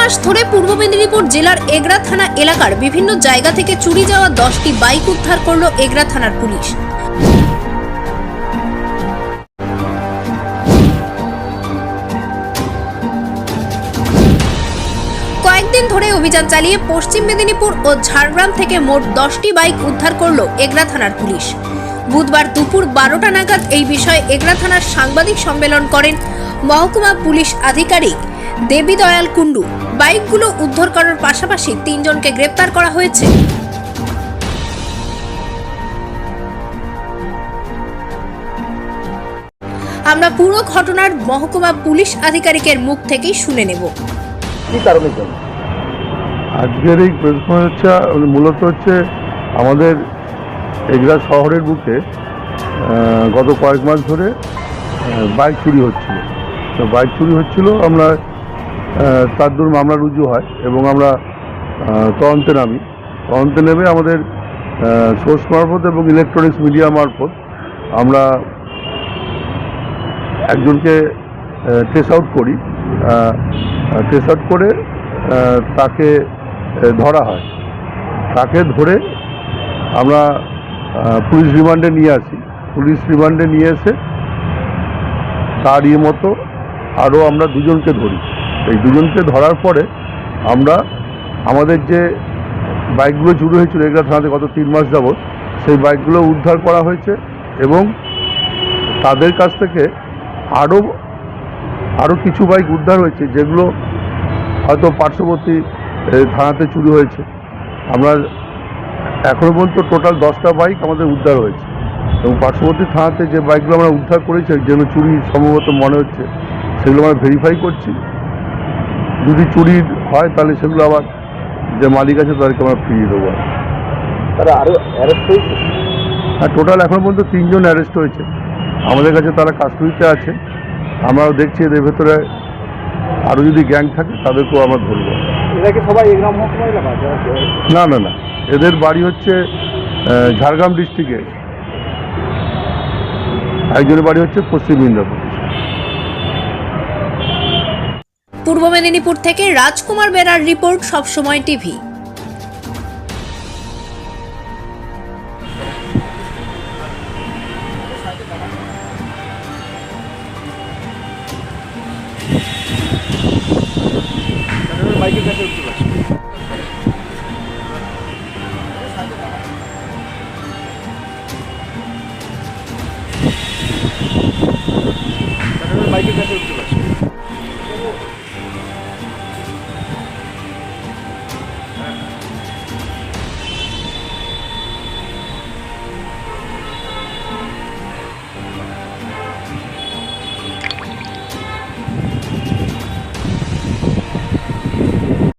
মাস ধরে পূর্ব মেদিনীপুর জেলার এগরা থানা এলাকার বিভিন্ন জায়গা থেকে চুরি যাওয়া দশটি বাইক উদ্ধার করল এগরা থানার পুলিশ। কয়েকদিন ধরে অভিযান চালিয়ে পশ্চিম মেদিনীপুর ও ঝাড়গ্রাম থেকে মোট দশটি বাইক উদ্ধার করল এগরা থানার পুলিশ। বুধবার দুপুর বারোটা নাগাদ এই বিষয়ে এগরা থানার সাংবাদিক সম্মেলন করেন মহকুমা পুলিশ আধিকারিক দেবী দয়াল কুণ্ডু বাইকগুলো উদ্ধার করার পাশাপাশি তিনজনকে গ্রেপ্তার করা হয়েছে। আমরা পুরো ঘটনার মহকুমা পুলিশ আধিকারিকের মুখ থেকেই শুনে নেব। কি কারণের জন্য আজকের এই প্রেস হচ্ছে মূলত হচ্ছে আমাদের এগরা শহরের বুকে গত কয়েক মাস ধরে বাইক চুরি হচ্ছিল। তো বাইক চুরি হচ্ছিল আমরা তার দূর মামলা রুজু হয় এবং আমরা তদন্তে নামি। তদন্তে নেমে আমাদের সোর্স মারফত এবং ইলেকট্রনিক্স মিডিয়া মারফত আমরা একজনকে ট্রেস আউট করি। ট্রেস আউট করে তাকে ধরা হয়। তাকে ধরে আমরা পুলিশ রিমান্ডে নিয়ে আসি। পুলিশ রিমান্ডে নিয়ে এসে তার মতো আরও আমরা দুজনকে ধরি। এই দুজনকে ধরার পরে আমরা আমাদের যে বাইকগুলো চুরি হয়েছিল এগুলো থানাতে গত তিন মাস যাবৎ, সেই বাইকগুলো উদ্ধার করা হয়েছে এবং তাদের কাছ থেকে আরও আরও কিছু বাইক উদ্ধার হয়েছে যেগুলো হয়তো পার্শ্ববর্তী থানাতে চুরি হয়েছে। আমরা এখনও পর্যন্ত টোটাল দশটা বাইক আমাদের উদ্ধার হয়েছে। এবং পার্শ্ববর্তী থানাতে যে বাইকগুলো আমরা উদ্ধার করেছি, যেগুলো চুরি সম্ভবত মনে হচ্ছে, সেগুলো আমরা ভেরিফাই করছি। যদি চুরি হয় তাহলে সেগুলো আবার যে মালিক আছে তাদেরকে আমরা ফিরিয়ে দেবো। তারা আরও অ্যারেস্ট হয়েছে? আর টোটাল এখনও পর্যন্ত তিনজন অ্যারেস্ট হয়েছে। আমাদের কাছে তারা কাস্টডিতে আছে। আমরাও দেখছি এদের ভেতরে আরও যদি গ্যাং থাকে তাদেরকেও আমরা ধরবো। সবাই না না না। এদের বাড়ি হচ্ছে ঝাড়গ্রাম ডিস্ট্রিক্টে একজনের বাড়ি হচ্ছে পশ্চিম মিদনাপুর। পূর্ব মেদিনীপুর থেকে রাজকুমার বেরার রিপোর্ট সবসময় টিভি।